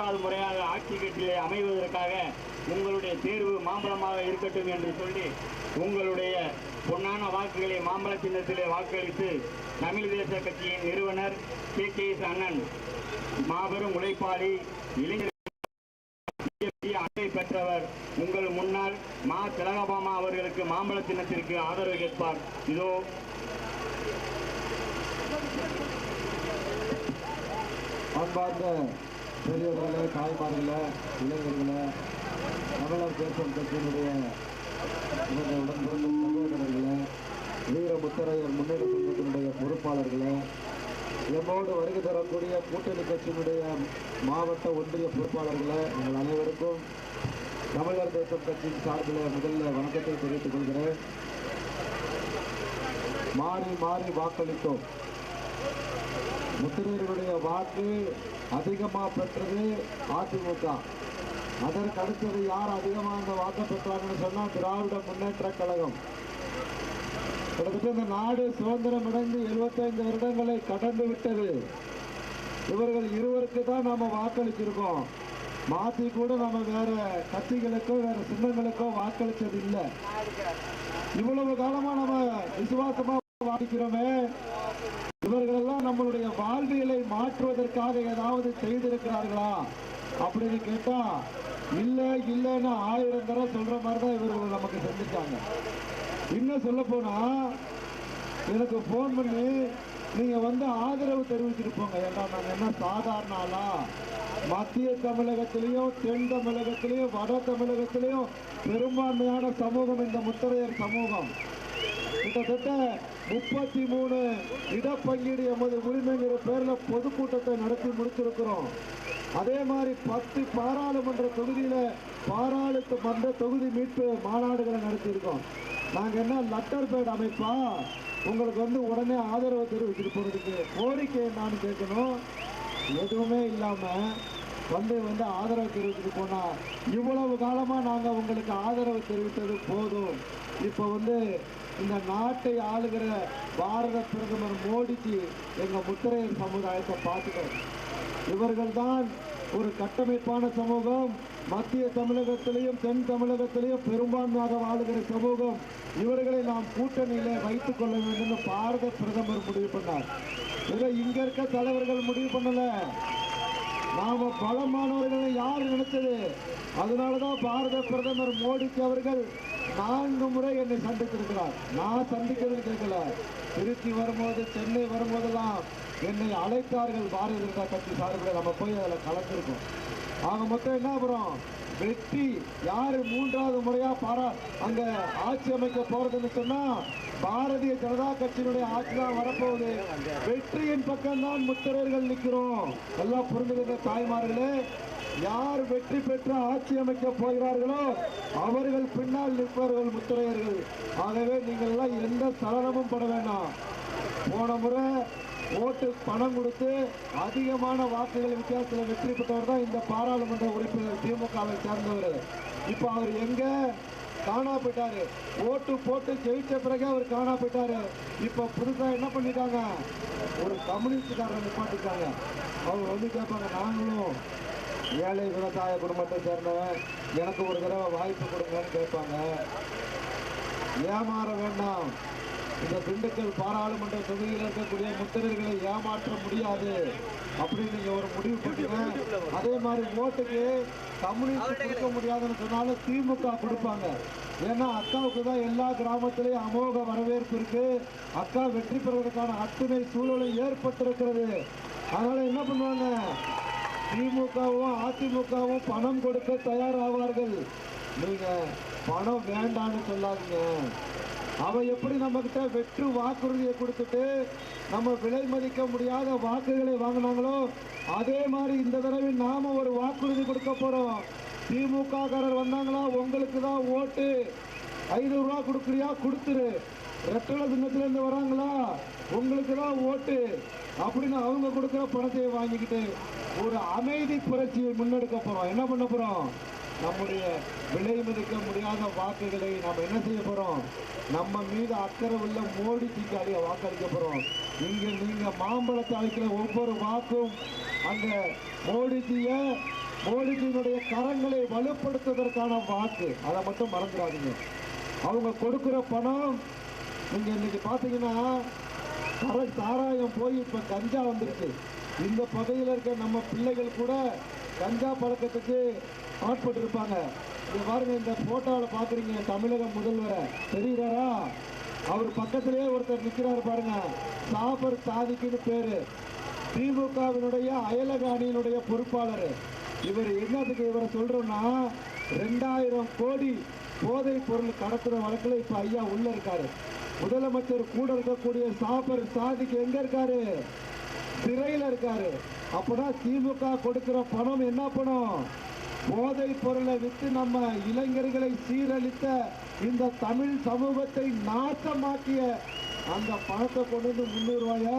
மூன்றாவது முறையாக ஆட்சி கட்டிலே அமைவதற்காக உங்களுடைய தேர்வு மாம்பழமாக இருக்கட்டும் என்று சொல்லி உங்களுடைய பொன்னான வாக்குகளை மாம்பழ சின்னத்திலே வாக்களித்து தமிழ் தேச கட்சியின் நிறுவனர் கே. கே. எஸ் அண்ணன் மாபெரும் உழைப்பாளி இளைஞர் அன்பை பெற்றவர் உங்கள் முன்னால் மா. திலகபாமா அவர்களுக்கு மாம்பழ சின்னத்திற்கு ஆதரவு கேட்பார். இதோ அன்பார்ந்த பெரியவர்களே தாய்மார்களே இளைஞர்களே தமிழர் தேசம் கட்சியினுடைய எனது உடன்பிறந்த சகோதரர்களே வீரமுத்தரையர் முன்னேற்ற சங்கத்தினுடைய பொறுப்பாளர்களே எம்மோடு வருகை தரக்கூடிய கூட்டணி கட்சியினுடைய மாவட்ட ஒன்றிய பொறுப்பாளர்களே உங்கள் அனைவருக்கும் தமிழர் தேசம் கட்சியின் சார்பில் முதல்ல வணக்கத்தை தெரிவித்துக் கொள்கிறேன். மாறி மாறி வாக்களித்தோம். முத்திரியருடைய வாக்கு அதிகமா பெற்றது அதிமுக. அதற்கு அடுத்தது யார் அதிகமாக அந்த வாக்கு பெற்றாங்கன்னு சொன்னா திராவிட முன்னேற்ற கழகம். கிட்டத்தட்ட இந்த நாடு சுதந்திரம் அடைந்து 75 வருடங்களை கடந்து விட்டது. இவர்கள் இருவருக்கு தான் நாம வாக்களிச்சிருக்கோம். மாத்தி கூட நம்ம வேற கட்சிகளுக்கோ வேற சின்னங்களுக்கோ வாக்களிச்சது இல்லை. இவ்வளவு காலமா நம்ம விசுவாசமா வாக்களிக்கிறோமே. இவர்களெல்லாம் நம்மளுடைய வாழ்வியலை மாற்றுவதற்காக ஏதாவது செய்திருக்கிறார்களா அப்படின்னு கேட்டா இல்ல இல்லைன்னு ஆயிரம் தடவை சொல்ற மாதிரி தான் இவர்கள் நமக்கு செஞ்சுட்டாங்க இன்னும் சொல்ல போனா எனக்கு ஃபோன் பண்ணி நீங்க வந்து ஆதரவு தெரிவிச்சுட்டு போங்க. ஏன்னா நாங்க என்ன சாதாரண ஆளா? மத்திய தமிழகத்திலையும் தென் தமிழகத்திலையும் வட தமிழகத்திலையும் பெரும்பான்மையான சமூகம் இந்த முத்தரையர் சமூகம். கிட்டத்தட்ட முப்பத்தி மூணு இடப்பங்கீடு எமது உரிமைங்கிற பேர்ல பொதுக்கூட்டத்தை நடத்தி முடிச்சிருக்கிறோம். அதே மாதிரி பத்து பாராளுமன்ற தொகுதியில பாராளுமன்ற தொகுதி மீட்பு மாநாடுகளை நடத்தியிருக்கோம். நாங்க என்ன லெட்டர் பேட் அமைப்பா? உங்களுக்கு வந்து உடனே ஆதரவு தெரிவிச்சுட்டு போறதுக்கு கோரிக்கை என்னான்னு கேட்கணும். எதுவுமே இல்லாம வந்து வந்து ஆதரவு தெரிவிச்சுட்டு போனா இவ்வளவு காலமா நாங்க உங்களுக்கு ஆதரவு தெரிவித்தது போதும். இப்போ வந்து இந்த நாட்டை ஆளுகிற பாரத பிரதமர் மோடிக்கு எங்கள் முத்திரையர் சமுதாயத்தை பார்த்துக்கிறோம் இவர்கள்தான் ஒரு கட்டமைப்பான சமூகம். மத்திய தமிழகத்திலையும் தென் தமிழகத்திலையும் பெரும்பான்மையாக வாழுகிற சமூகம். இவர்களை நாம் கூட்டணியில வைத்துக் கொள்ள வேண்டும் பாரத பிரதமர் முடிவு பண்ணார். இதை இங்க இருக்க தலைவர்கள் முடிவு பண்ணல. நாம பலமானவர்களை யார் நினைச்சது அதனாலதான் பாரத பிரதமர் மோடிக்கு அவர்கள் நான்கு முறை என்னை சந்தித்திருக்கிறார். நான் சந்திக்கிறது கேட்கல. திருச்சி வரும்போது சென்னை வரும்போதெல்லாம் என்னை அழைத்தார்கள் பாரதிய ஜனதா கட்சி சார்பில் நம்ம போய் அதில் கலந்துருக்கோம். ஆக மொத்தம் என்ன அப்புறம் வெற்றி யார் மூன்றாவது முறையாக பாரா அங்கே ஆட்சி அமைக்க போகிறதுன்னு சொன்னால் பாரதிய ஜனதா கட்சியினுடைய ஆட்சி தான் வரப்போகுது. வெற்றியின் பக்கம்தான் முத்திரையர்கள் நிற்கிறோம். எல்லாம் புரிஞ்சுக்கிற தாய்மார்களே யார் வெற்றி பெற்று ஆட்சி அமைக்க போகிறார்களோ அவர்கள் பின்னால் நிற்பவர்கள் முத்திரையர்கள். ஆகவே நீங்கள் எல்லாம் எந்த சலனமும் பட வேண்டாம். போன முறை ஓட்டு பணம் கொடுத்து அதிகமான வாக்குகள் வித்தியாசத்தில் வெற்றி பெற்றவர் தான் இந்த பாராளுமன்ற உறுப்பினர் திமுகவை சேர்ந்தவர். இப்போ அவர் எங்க? காணா போயிட்டாரு. ஓட்டு போட்டு ஜெயிச்ச பிறகு அவர் காணா போயிட்டாரு. இப்போ புதுசா என்ன பண்ணிட்டாங்க? ஒரு கம்யூனிஸ்டுக்காரரை நிப்பாட்டிட்டாங்க. அவர் வந்து கேட்பாங்க நாங்களும் ஏழை விவசாய குடும்பத்தை சேர்ந்தவன். எனக்கு ஒரு தடவை வாய்ப்பு கொடுங்கன்னு கேட்பாங்க ஏமாற வேண்டாம். இந்த திண்டுக்கல் பாராளுமன்ற தொகுதியில் இருக்கக்கூடிய முத்திரைகளை ஏமாற்ற முடியாது அப்படின்னு நீங்க ஒரு முடிவு பண்ணுங்க அதே மாதிரி ஓட்டுக்கு கம்யூனிஸ்ட் கொடுக்க முடியாதுன்னு சொன்னாலும் திமுக கொடுப்பாங்க. ஏன்னா அக்காவுக்கு தான் எல்லா கிராமத்திலையும் அமோக வரவேற்பு இருக்கு. அக்கா வெற்றி பெறுவதற்கான அத்துணை சூழலும் ஏற்பட்டிருக்கிறது. அதனால என்ன பண்ணுவாங்க? திமுகவும் அதிமுகவும் பணம் கொடுக்க தயாராவார்கள். நீங்க பணம் வேண்டான்னு சொல்லாதீங்க. அவன் எப்படி நம்மக்கிட்ட வெற்று வாக்குறுதியை கொடுத்துட்டு நம்ம விலை மதிக்க முடியாத வாக்குகளை வாங்கினாங்களோ அதே மாதிரி இந்த தடவை நாம ஒரு வாக்குறுதி கொடுக்க போறோம். திமுக காரர் வந்தாங்களா உங்களுக்கு தான் ஓட்டு. ஐநூறு ரூபா கொடுக்குறியா கொடுத்துரு. ரெட்டல சின்னத்துல இருந்து வராங்களா உங்களுக்கு தான் ஓட்டு. அப்படின்னு அவங்க கொடுக்குற பணத்தை வாங்கிக்கிட்டு ஒரு அமைதி புரட்சியை முன்னெடுக்க போறோம். என்ன பண்ண போறோம்? நம்முடைய விலை மதிக்க முடியாத வாக்குகளை நாம் என்ன செய்ய போகிறோம் நம்ம மீது அக்கறை உள்ள மோடிக்கு அடிய வாக்களிக்க போகிறோம் இங்கே நீங்கள் மாம்பழத்தை அளிக்கிற ஒவ்வொரு வாக்கும் அந்த மோடிஜிய மோடிஜியினுடைய கரங்களை வலுப்படுத்துவதற்கான வாக்கு. அதை மட்டும் மறந்துடாதீங்க. அவங்க கொடுக்குற பணம் நீங்கள் இன்னைக்கு பார்த்தீங்கன்னா கரை சாராயம் போய் இப்போ கஞ்சா வந்திருக்கு இந்த பகுதியில் இருக்க நம்ம பிள்ளைகள் கூட கஞ்சா பழக்கத்துக்கு ஆட்பட்டு இருப்பாங்க பாருங்க இந்த போட்டோவில் பார்க்குறீங்க தமிழக முதல்வரை. தெரியுறாரா அவர் பக்கத்திலேயே ஒருத்தர் நிற்கிறாரு பாருங்க. சாபர் சாதிக்குன்னு பேரு. திமுகவினுடைய அயலக அணியினுடைய பொறுப்பாளர். இவர் என்னத்துக்கு இவரை சொல்றோம்னா ரெண்டாயிரம் கோடி போதைப் பொருள் கடத்துற வழக்கில் இப்ப ஐயா உள்ள இருக்காரு. முதலமைச்சர் கூட இருக்கக்கூடிய சாபர் சாதிக்கு எங்க இருக்காரு? சிறையில் இருக்காரு. அப்பனா திமுக கொடுக்கிற பணம் என்ன பணம்? போதைப் பொருளை விற்று நம்ம இளைஞர்களை சீரழித்த இந்த தமிழ் சமூகத்தை நாசமாக்கிய அந்த பணத்தை கொண்டு வந்து முந்நூறு ரூபாயா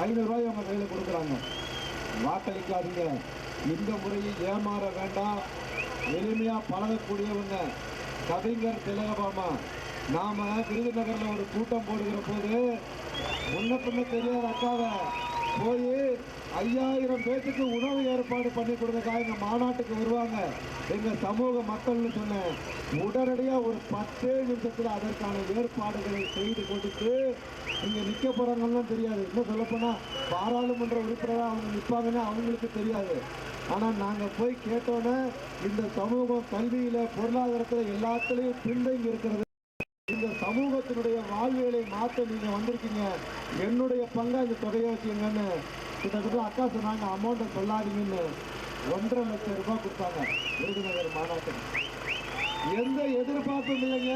ஐநூறு ரூபாய் அவங்க கையில் கொடுக்குறாங்க. வாக்களிக்காதீங்க. இந்த முறையில் ஏமாற வேண்டாம். எளிமையாக பழகக்கூடியவங்க கவிஞர் திலகபாமா நாம விருதுநகரில் ஒரு கூட்டம் போடுகிற போது முன்ன பின்ன தெரியாத அக்காவை போய் ஐயாயிரம் பேத்துக்கு உணவு ஏற்பாடு பண்ணி கொடுங்கக்கா எங்கள் மாநாட்டுக்கு வருவாங்க. எங்கள் சமூக மக்கள்னு சொன்னேன் உடனடியாக ஒரு பத்தே நிமிஷத்தில் அதற்கான ஏற்பாடுகளை செய்து கொடுத்து இங்கே நிற்க போகிறாங்கன்னு தெரியாது. இன்னும் சொல்லப்போனால் பாராளுமன்ற உறுப்பினராக அவங்க நிற்பாங்கன்னு அவங்களுக்கு தெரியாது. ஆனால் நாங்கள் போய் கேட்டோன்னே இந்த சமூகம் கல்வியில் பொருளாதாரத்தில் எல்லாத்துலேயும் பின்தங்கி இருக்கிறது. சமூகத்தினுடைய வாழ்வியலை மாற்ற நீங்க வந்திருக்கீங்க. என்னுடைய பங்கா இந்த தொகையை வச்சுங்கன்னு கிட்டத்தட்ட அக்கா சொன்னாங்க. அமௌண்ட்டை சொல்லாதீங்கன்னு ஒன்றரை லட்சம் ரூபாய் கொடுத்தாங்க. விருதுநகர் மாநாட்டில் எந்த எதிர்பார்ப்பும் இல்லைங்க.